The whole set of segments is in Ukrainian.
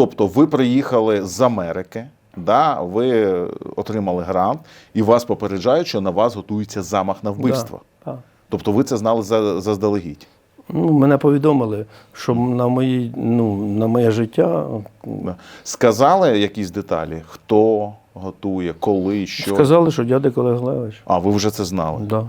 Тобто ви приїхали з Америки, да, ви отримали грант, і вас попереджають, що на вас готується замах на вбивство. Да, да. Тобто ви це знали за- заздалегідь. Ну, мене повідомили, що на, мої, ну, на моє життя Сказали якісь деталі, хто готує, коли, що. сказали, що дядя Олег Левич. А ви вже це знали. Да.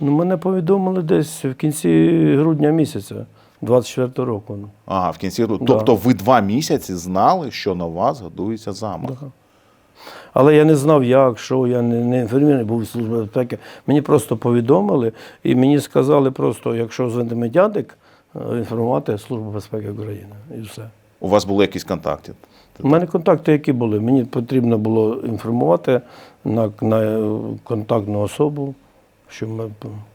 Ну, мене повідомили десь в кінці грудня місяця 24 року. Ага, в кінці року. Да. Тобто ви два місяці знали, що на вас готується замах. Але я не знав, як, що, я не, не інформований був служби безпеки. Мені просто повідомили, і мені сказали просто, якщо дзвонитиме дядик, е, інформувати Службу безпеки України. І все. У вас були якісь контакти? У мене контакти, які були. Мені потрібно було інформувати на, на е, контактну особу. Що ми,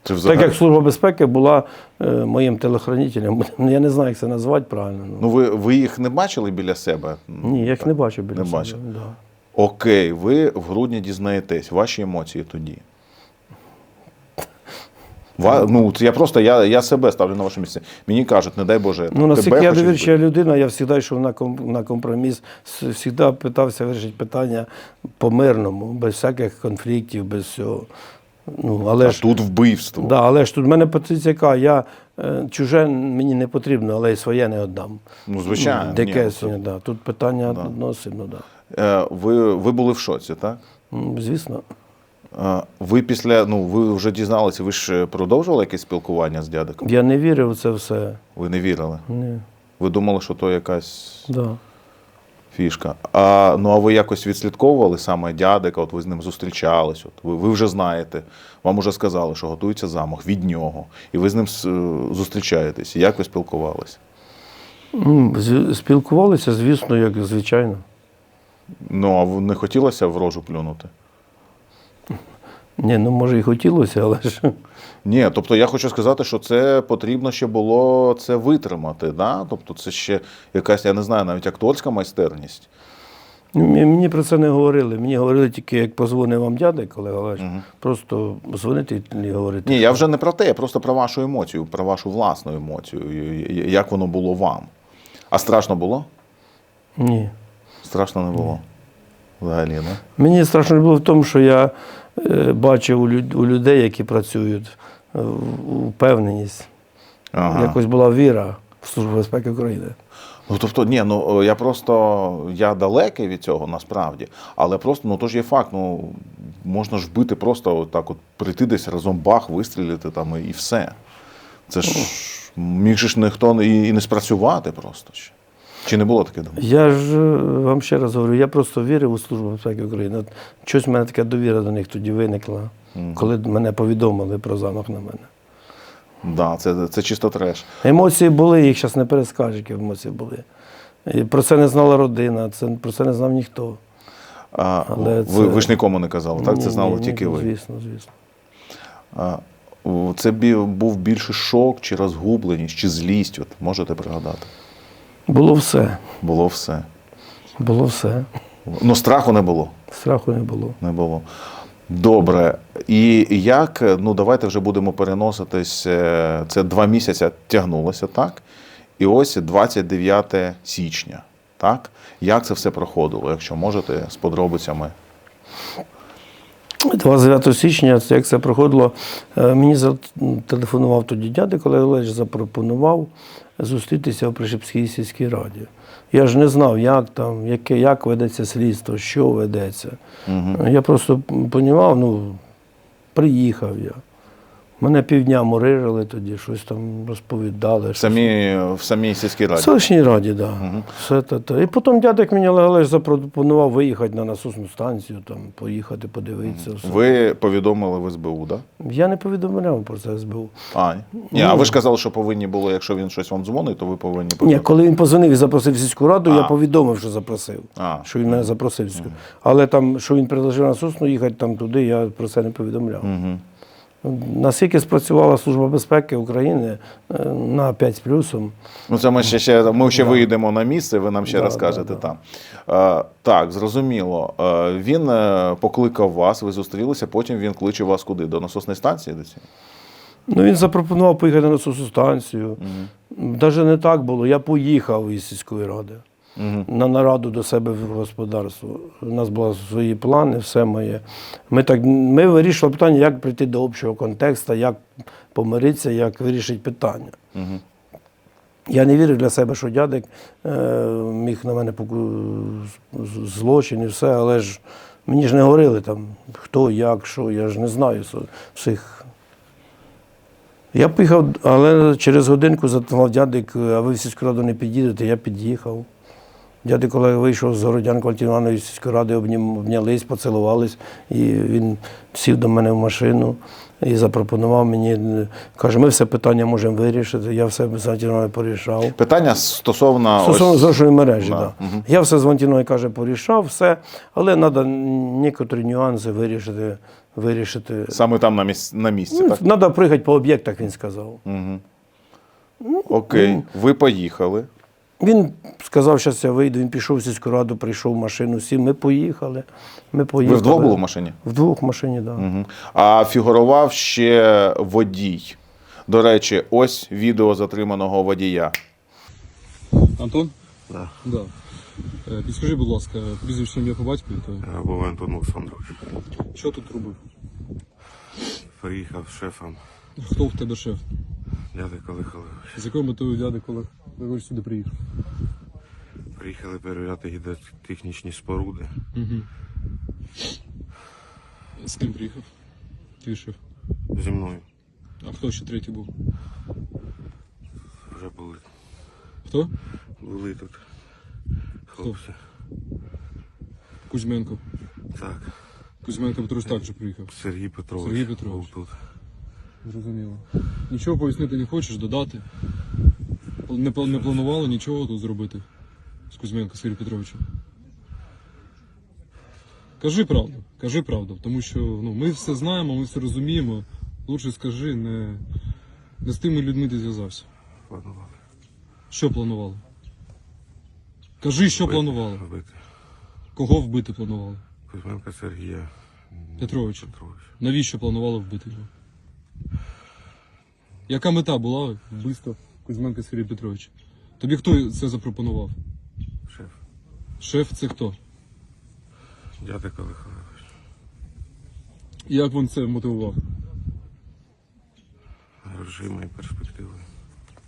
Це взагалі- так як Служба безпеки була е, моїм телохранителем, я не знаю, як це назвати правильно. Ну, Ну ви, ви їх не бачили біля себе? ні, я їх не бачив біля Не себе. бачив. Да. Окей, ви в грудні дізнаєтесь. Ваші емоції тоді. Ва, ну, от я просто я, я себе ставлю на ваше місце. Мені кажуть, не дай Боже, Ну, наскільки я довірча людина, я завжди йшов на, ком- на компроміс, завжди питався вирішити питання по-мирному, без всяких конфліктів, без всього. Ну, але А ж, тут вбивство. да, але ж тут в мене позиція яка, я е, чуже мені не потрібно, але й своє не віддам. Ну, звичайно. Дике сьогодні, да. Тут питання відносин, ну, да. Е, ви, ви були в шоці, так? Звісно. Ви після, ну ви вже дізналися, ви ж продовжували якесь спілкування з дядиком? Я не вірив в це все. Ви не вірили? Ні. Ви думали, що то якась Да. Фішка. А ну а ви якось відслідковували саме дядика? От ви з ним зустрічались? От ви, ви вже знаєте, вам уже сказали, що готується замах від нього, і ви з ним е, зустрічаєтесь. Як ви спілкувалися? Спілкувалися, звісно, як звичайно. Ну а не хотілося в рожу плюнути? Ні, ну може і хотілося, але ж. Ні, тобто я хочу сказати, що це потрібно ще було це витримати. Да? Тобто це ще якась, я не знаю, навіть акторська майстерність. Мені про це не говорили. Мені говорили тільки, як позвонив вам дядик, Олег Олегович, просто дзвонити і говорити. Ні, я вже не про те, я просто про вашу емоцію, про вашу власну емоцію, як воно було вам. А страшно було? Ні. Страшно не було. Взагалі, не? Мені страшно було в тому, що я бачив у, людей, які працюють, е, впевненість. Ага. Якось була віра в Службу безпеки України. Ну тобто, ні, ну е, я просто я далекий від цього насправді, але просто ну то ж є факт. Ну можна ж вбити просто так, от прийти десь разом бах, вистрілити там і все. Це ж міг же ж ніхто і не спрацювати просто ще. Чи не було таке думаю? Я ж е, вам ще раз говорю, я просто вірив у Службу безпеки України. От щось в мене така довіра до них тоді виникла, коли мене повідомили про замах на мене. Да, це, це чисто треш. Емоції були, їх зараз не перескажеш, які емоції були. І про це не знала родина, це, про це не знав ніхто. А, Але ви, це- ви ж нікому не казали, так? Це знали ні, тільки ні, ви. Звісно, звісно. А, це був більше шок, чи розгубленість, чи злість. От можете пригадати? Було все. Було все. Було все. Ну, страху не було. Страху не було. Не було. Добре. І як, ну давайте вже будемо переноситись. е, Це два місяці тягнулося, так? І ось 29 січня. Так? Як це все проходило, якщо можете з подробицями? 29 січня, як це проходило, е, мені зателефонував тоді дядя, Олег Олегович запропонував зустрітися в Пришепській сільській раді. Я ж не знав, як там, яке, як ведеться слідство, що ведеться. Я просто понімав, ну, приїхав я. Мене півдня морижили тоді, щось там розповідали. В самій, в самій сільській В раді? селищній раді, так. Да. Все те, те. І потім дядек мені Олег запропонував виїхати на насосну станцію, там, поїхати, подивитися. Все. Ви повідомили в СБУ, так? Я не повідомляв про це СБУ. А, ні. Ні, а ви ж казали, що повинні були, якщо він щось вам дзвонить, то ви повинні Ні, коли він позвонив і запросив в сільську раду, А. я повідомив, що запросив. А. Що він мене запросив. в сільську. Але там, що він предложив на Сосну їхати там туди, я про це не повідомляв. Угу. Наскільки спрацювала Служба безпеки України е, на 5 з плюсом, Ну, це ми ще, ще ми ще виїдемо на місце, ви нам ще Да, розкажете да, там. Е, так, зрозуміло. Е, він покликав вас, ви зустрілися, потім він кличе вас куди? До насосної станції? Десь? Ну, він запропонував поїхати на насосну станцію. Навіть не так було. Я поїхав із сільської ради. На нараду до себе в господарство. У нас були свої плани, все моє. Ми, так, ми вирішили питання, як прийти до общого контексту, як помиритися, як вирішити питання. Я не вірив для себе, що дядик е, міг на мене поку- злочин і все, але ж мені ж не говорили там, хто, як, що, я ж не знаю всіх. Я поїхав, але через годинку зателефонував дядик, а ви в сільську раду не під'їдете, я під'їхав. Дядик, коли вийшов з Городянки Валентина сільської ради, обнялись, поцілувались, і він сів до мене в машину і запропонував мені, каже, ми все питання можемо вирішити. Я все з Валентиною порішав. Питання стосовно, Стосовно ось, зрошої мережі, Да. Да. Я все з Валентиною, каже, порішав, все, але треба некоторі нюанси вирішити. вирішити. саме там на місці, на місці Ну, так? Треба приїхати по об'єктах, він сказав. Окей, ви поїхали. Він сказав, що я вийду, він пішов в сільську раду, прийшов в машину, сів, ми поїхали. Ми поїхали. Ви вдвох були в машині? Вдвох в машині, так. Да. Мгм. А фігурував ще водій. До речі, ось відео затриманого водія. Антон? Да. да. Е, Підскажи, будь ласка, прізвище ім'я по батькові, то Був Антон Олександрович. що тут робив? Приїхав з шефом Хто в тебе шеф? Дядя Калихалевич. З якою метою дяди, коли ви сюди приїхав? Приїхали перевіряти гідротехнічні споруди. Угу. З ким приїхав? Твій шеф. Зі мною А хто ще третій був? вже були, Хто? були тут хлопці. Кузьменко. Так, Кузьменко Петрович також приїхав. Сергій Петрович, Сергій Петрович. був тут. Зрозуміло. Нічого пояснити не хочеш, додати? Не, пла- не планували нічого тут зробити з Кузьменко Сергієм Петровичем? Кажи правду, кажи правду, тому що ну, ми все знаємо, ми все розуміємо. Лучше скажи, не, не з тими людьми ти зв'язався. Планували. Що планували? Кажи, що Вбити, планували. Вбити. Кого вбити планували? Кузьменка Сергія Петровича. Петровича. Навіщо планували вбити його? Яка мета була вбивства Кузьменка Сергія Петровича? Тобі хто це запропонував? Шеф. Шеф це хто? Калихалевич. І Як він це мотивував? Грошима і перспективою.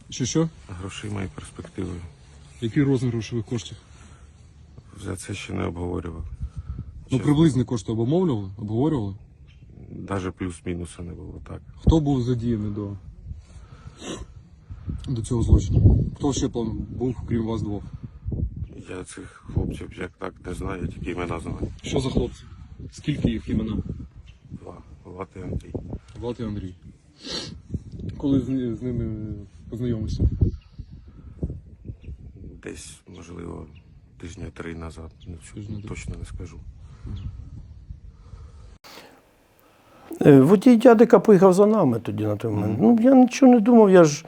Що що? Грошима і перспективою. Який розмір грошових коштів? За це ще не обговорювали. Ну, приблизні кошти обумовлювали, обговорювали. Навіть плюс-мінуса не було так. Хто був задіяний до, до цього злочину? Хто ще план був, крім вас двох? Я цих хлопців як так не знаю, тільки імена знаю. Що за хлопці? Скільки їх імена? Два. Влад і Андрій. Влад і Андрій. Коли з, з ними познайомився? Десь, можливо, тижня три назад. Ну, Тижня три. точно не скажу. Е, Водій дядика поїхав за нами тоді на той момент. Ну, я нічого не думав, я ж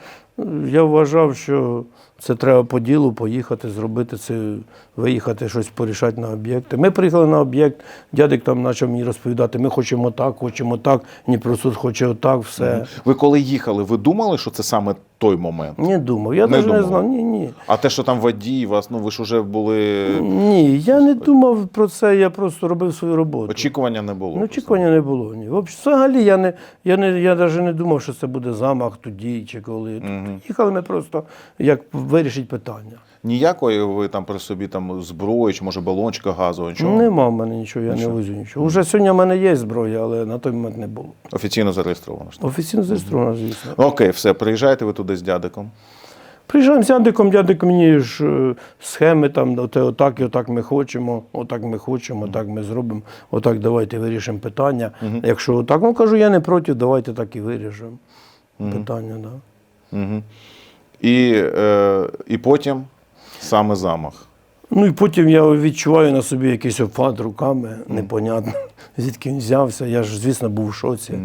я вважав, що це треба по ділу поїхати, зробити це, виїхати, щось порішати на об'єкти. Ми приїхали на об'єкт, дядик там почав мені розповідати, ми хочемо так, хочемо так, Дніпросуд хоче отак, все. Ви коли їхали, ви думали, що це саме той момент? Не думав. Я навіть не знав. Ні, ні. А те, що там водій, вас, ну ви ж вже були. Ні, я не думав про це, я просто робив свою роботу. Очікування не було. Ну, очікування не було. Ні. Взагалі, я не я не я навіть не думав, що це буде замах тоді чи коли. Їхали ми просто як вирішити питання. Ніякої ви там при собі там зброї, чи може балончика газового, нічого? Нема в мене нічого, я не возю нічого. Уже сьогодні в мене є зброя, але на той момент не було. Офіційно зареєстровано. ж. Офіційно зареєстровано, звісно. Окей, все, приїжджаєте ви туди з дядиком. Приїжджаємо з дядиком, дядик мені ж е, схеми там, оте, отак і отак ми хочемо, отак ми хочемо, отак ми зробимо, отак давайте вирішимо питання. Якщо отак, ну кажу, я не проти, давайте так і вирішимо. Питання, так. Да. Угу. І, е, і потім саме замах. Ну і потім я відчуваю на собі якийсь обхват руками, непонятно, звідки він взявся. Я ж, звісно, був в шоці.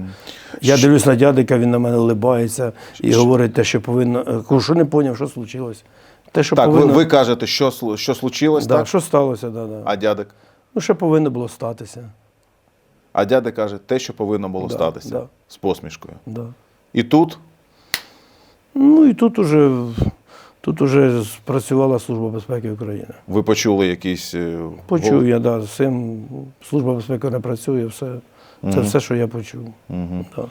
Я дивлюсь на дядика, він на мене улибається і говорить те, що повинно. Кажу, що не поняв, що случилось. Те, що Так, ви, повинно... ви кажете, що, що случилось, да, так? що сталося, да, да. А дядик? Ну, що повинно було статися. А дядя каже, те, що повинно було Да, статися. да. З посмішкою. Да. І тут Ну і тут уже Тут уже спрацювала Служба безпеки України. Ви почули якісь. е, Почув я, да, з цим Служба безпеки не працює, все. Це все, що я почув. Угу. Да.